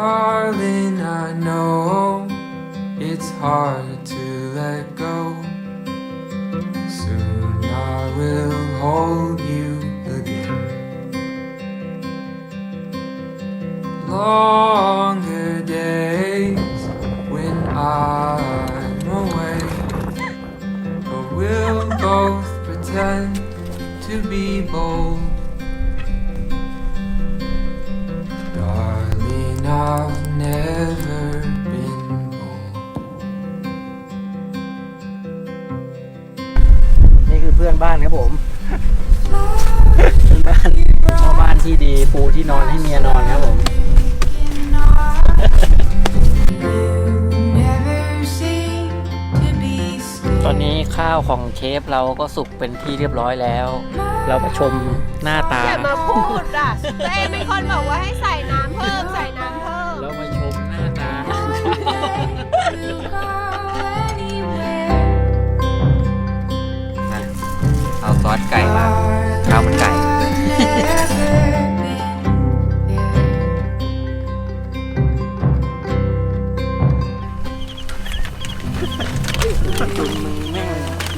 Darling, I know it's hard to let go. Soon I will hold you again. Longer days when I'm away, but we'll both pretend to be bold. พื่อนบ้านครับผมเพื่อนบ้านพ่อบ้านที่ดีปูที่นอนให้เมียนอนครับผม Never seem to be ตอนนี้ข้าวของเชฟเราก็สุกเป็นที่เรียบร้อยแล้ว เรามาชมหน้าตาอย่ามาพูดอะตัวเองเป็นคนบอกว่าให้ใส่น้ำเพิ่มใส่น้ำเพิ่มเรามาชมหน้าตาเอา จุนมึงแม่ง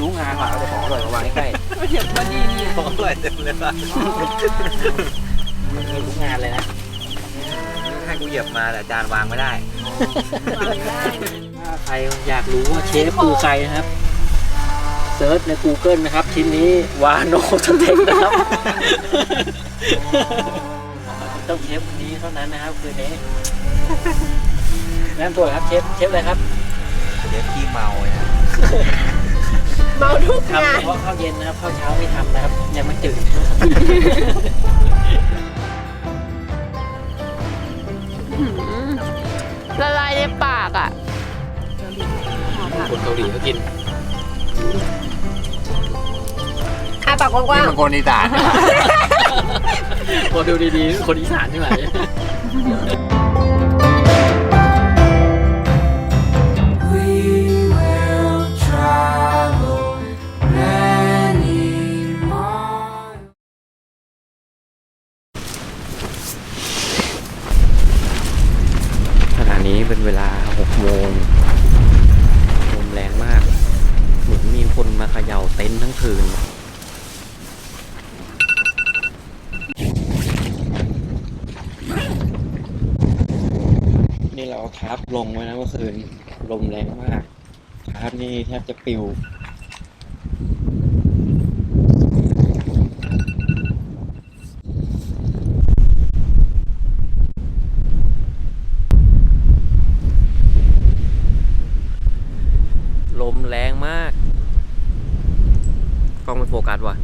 รู้งานกว่าเอาแต่ของอร่อยมาวางใกล้เหยียบมาดีนี่ของอร่อยเต็มเลยว่ะมึงรู้งานเลยนะให้กูเหยียบมาแต่จานวางไม่ได้ถ้าใครอยากรู้ว่าเชฟปูไก่นะครับเซิร์ชใน Google นะครับ ชิ้นนี้วาโนสเต็กนะครับต้องเชฟคนนี้เท่านั้นนะครับคืนนี้แนะนำตัวครับเชฟเชฟอะไรครับเดี๋ยวขี้เมาเลยนะ เมาทุกทำงาเฉน พาะข้าวเย็นนะครับข้าวเช้าไม่ทำนะครับ ยังไม่ตื่น ละลายในปากอะ คนเกาหลีเขากินอะปากกว้างนี่มันคนอีสาน พอดูดีๆคนอีสานใช่ไหม นี้เป็นเวลา6โมงลมแรงมาก เหมือนมีคนมาเขย่าเต็นท์ทั้งคืน นี่เราเอาทาร์ปลงไว้นะเมื่อคืน ลมแรงมากทาร์ปนี่แทบจะปิว ลมแรงมาก กล้องไม่โฟกัสว่ะ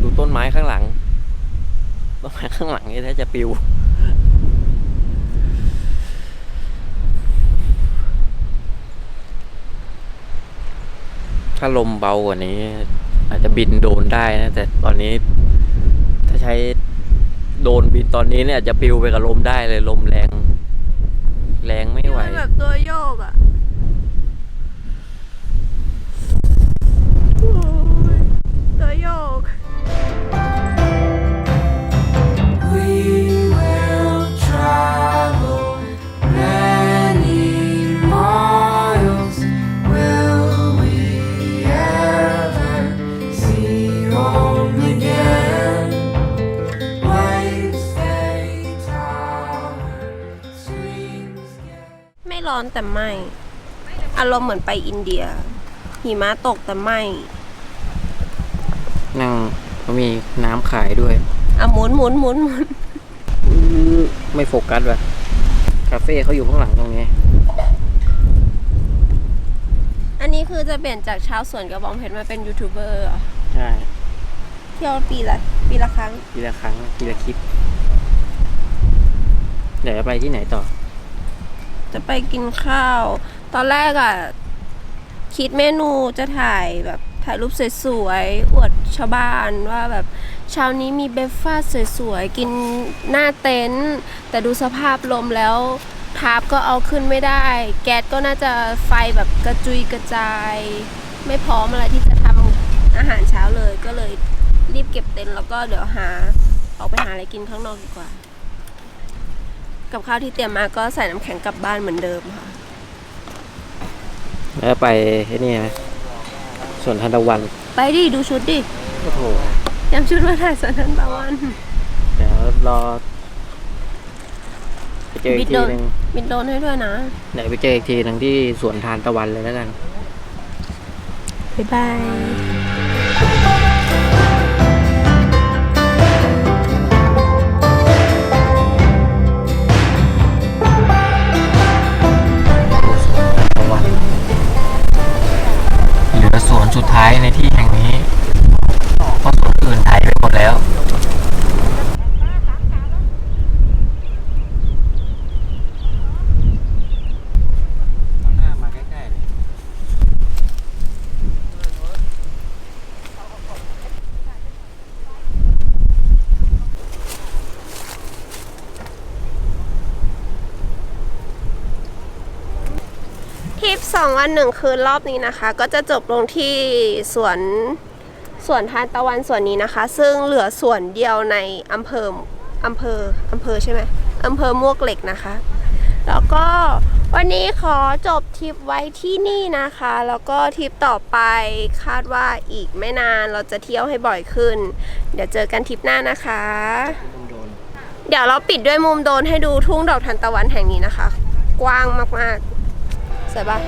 ดูต้นไม้ข้างหลัง ต้นไม้ข้างหลังนี่แทบจะปิว ถ้าลมเบากว่านี้ อาจจะบินโดนได้นะ แต่ตอนนี้ ถ้าใช้โดนบินตอนนี้เนี่ยอาจจะปิวไปกับลมได้เลยลมแรง แรงไม่ไหวๆแบบตัวโยกอะ อนแต่ไหมอารมณ์เหมือนไปอินเดีย หิมะตกแต่ไหมนั่งเขามีน้ำขายด้วยอะหมุนหมุนหมุนหมุนไม่โฟกัสว่ะคาเฟ่เขาอยู่ข้างหลังตรงนี้ อันนี้คือจะเปลี่ยนจากชาวสวนกระบองเพชรมาเป็นยูทูบเบอร์เหรอใช่เที่ยวปีละปีละครั้ง ทีละครั้งทีละคลิปเดี๋ยวจะไปที่ไหนต่อ จะไปกินข้าว ตอนแรกอะ่ะ คิดเมนูจะถ่ายแบบถ่ายรูปสวยๆ อวดชาวบ้านว่าแบบเช้านี้มีเบรกฟาสวยๆ กินหน้าเต็นท์แต่ดูสภาพลมแล้วทาร์ปก็เอาขึ้นไม่ได้ แก๊สก็น่าจะไฟแบบกระจุยกระจาย ไม่พร้อมอะไรที่จะทำอาหารเช้าเลยก็เลยรีบเก็บเต็นท์แล้วก็เดี๋ยวหาออกไปหาอะไรกินข้างนอกดีกว่า กับข้าวที่เตรียมมาก็ใส่น้ำแข็งกลับบ้านเหมือนเดิมค่ะ แล้วไปไอ้นี่ไหมส่วนทันตะวันไปดิดูชุดดิโอ้โหเตรียมชุดมาถ่ายสวนทันตะวัน เดี๋ยวรอไปเจออีกบิดทีโดนหนึ่งบินโดนให้ด้วยนะ เดี๋ยวไปเจออีกทีหนึ่งที่สวนทานตะวันเลยแล้วกัน บ๊ายบาย ท้ายในที่ สองวันหนึ่งคืนรอบนี้นะคะ ก็จะจบลงที่สวนสวนทานตะวันสวนนี้นะคะ ซึ่งเหลือสวนเดียวในอำเภออำเภออำเภอใช่ไหมอำเภอมวกเหล็กนะคะ แล้วก็วันนี้ขอจบทริปไว้ที่นี่นะคะ แล้วก็ทริปต่อไปคาดว่าอีกไม่นานเราจะเที่ยวให้บ่อยขึ้น เดี๋ยวเจอกันทริปหน้านะคะ เดี๋ยวเราปิดด้วยมุมโดนให้ดูทุ่งดอกทานตะวันแห่งนี้นะคะ กว้างมากๆ สวยปะ